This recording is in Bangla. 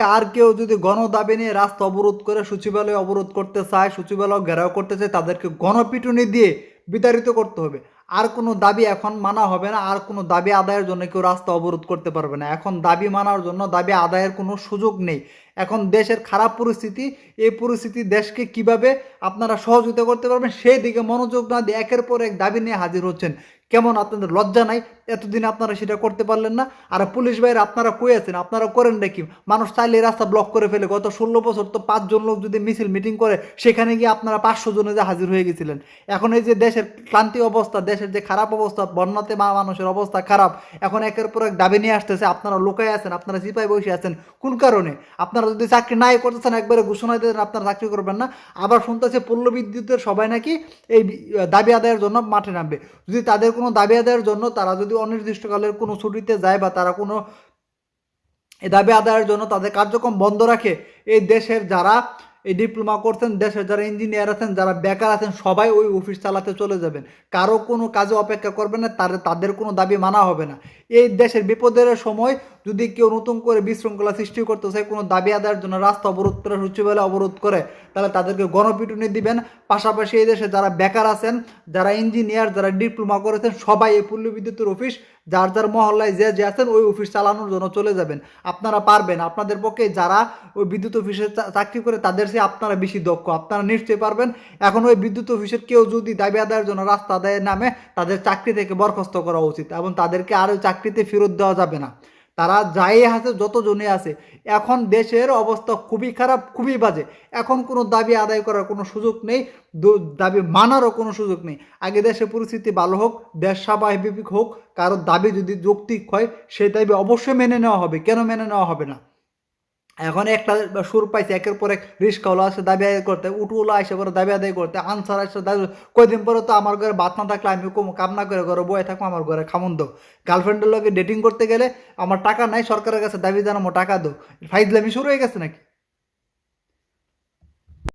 আর কেউ যদি গণ দাবি নিয়ে রাস্তা অবরোধ করে সচিবালয় অবরোধ করতে চায়, সচিবালয় ঘেরাও করতে চায়, তাদেরকে গণপিটুনি দিয়ে বিতাড়িত করতে হবে। আর কোনো দাবি এখন মানা হবে না, আর কোনো দাবি আদায়ের জন্য কেউ রাস্তা অবরোধ করতে পারবে না। এখন দাবি মানার জন্য দাবি আদায়ের কোনো সুযোগ নেই। এখন দেশের খারাপ পরিস্থিতি, এই পরিস্থিতি দেশকে কীভাবে আপনারা সহযোগিতা করতে পারবেন সেই দিকে মনোযোগ না দিয়ে একের পর এক দাবি নিয়ে হাজির হচ্ছেন। কেমন আপনাদের লজ্জা নাই? এতদিন আপনারা সেটা করতে পারলেন না। আর পুলিশ ভাইয়ের, আপনারা কই আছেন? আপনারা করেন নাকি মানুষ চাইলে রাস্তা ব্লক করে ফেলে। গত ষোলো বছর তো পাঁচজন লোক যদি মিছিল মিটিং করে, সেখানে গিয়ে আপনারা পাঁচশো জনে যে হাজির হয়ে গেছিলেন। এখন এই যে দেশের ক্লান্তি অবস্থা, দেশের যে খারাপ অবস্থা, বন্যাতে মা মানুষের অবস্থা খারাপ, এখন একের পর এক দাবি নিয়ে আসতেছে। আপনারা লোকায় আছেন, আপনারা সিপাই বসে আছেন। কোন কারণে? আপনারা যদি চাকরি নাই করতেছেন, একবারে ঘোষণা দেন, আপনারা চাকরি করবেন না। আবার শুনতেছে পল্ল বিদ্যুতের সবাই নাকি এই দাবি আদায়ের জন্য মাঠে নামবে। যদি তাদের কোনো দাবি আদায়ের জন্য তারা যদি অনির্দিষ্টকালের কোনো ছুটিতে যায় বা তারা কোনো এই দাবি আদায়ের জন্য তাদের কার্যক্রম বন্ধ রাখে, এই দেশের যারা এই ডিপ্লোমা করছেন, দেশের যারা ইঞ্জিনিয়ার আছেন, যারা বেকার আছেন, সবাই ওই অফিস চালাতে চলে যাবেন। কারও কোনো কাজে অপেক্ষা করবেন না, তার, তাদের কোনো দাবি মানা হবে না। এই দেশের বিপদের সময় যদি কেউ নতুন করে বিশৃঙ্খলা সৃষ্টি করতে চায়, কোনো দাবি আদায়ের জন্য রাস্তা অবরোধ করে, সচিবালয় অবরোধ করে তাহলে তাদেরকে গণপিটুনি দিবেন। পাশাপাশি এই দেশে যারা বেকার আছেন, যারা ইঞ্জিনিয়ার যারা ডিপ্লোমা করেছেন, সবাই এই পল্লী বিদ্যুতের অফিস যার যার মহল্লায় যে যে আছেন, ওই অফিস চালানোর জন্য চলে যাবেন। আপনারা পারবেন। আপনাদের পক্ষে যারা ওই বিদ্যুৎ অফিসে চাকরি করে, তাদের চেয়ে আপনারা বেশি দক্ষ। আপনারা নিশ্চয়ই পারবেন। এখন ওই বিদ্যুৎ অফিসের কেউ যদি দাবি আদায়ের জন্য রাস্তা আদায়ের নামে, তাদের চাকরি থেকে বরখাস্ত করা উচিত এবং তাদেরকে আর ওই চাকরিতে ফেরত দেওয়া যাবে না। তারা যাই আছে যতজনে আছে, এখন দেশের অবস্থা খুবই খারাপ, খুবই বাজে। এখন কোনো দাবি আদায় করার কোনো সুযোগ নেই দাবি মানারও কোনো সুযোগ নেই। আগে দেশে পরিস্থিতি ভালো হোক, দেশ স্বাভাবিক হোক কারোর দাবি যদি যৌক্তিক হয়, সেই দাবি অবশ্যই মেনে নেওয়া হবে। কেন মেনে নেওয়া হবে না? এখন একটা সুর পাইছে, একের পর এক রিস্কাওয়ালা আসে, দাবি আদায় করতে, উটুওয়ালা আসে পরে দাবি আদায় করতে, আনসার আসে, দাবি কয়দিন পরে তো আমার ঘরে ভাত না থাকলে আমি কম- কামনা করে ঘরে বয়ে থাকব, আমার ঘরে খামন দো গার্লফ্রেন্ডের লোকে ডেটিং করতে গেলে আমার টাকা নাই, সরকারের কাছে দাবি জানাব, টাকা দো ফাইজলামি শুরু হয়ে গেছে নাকি?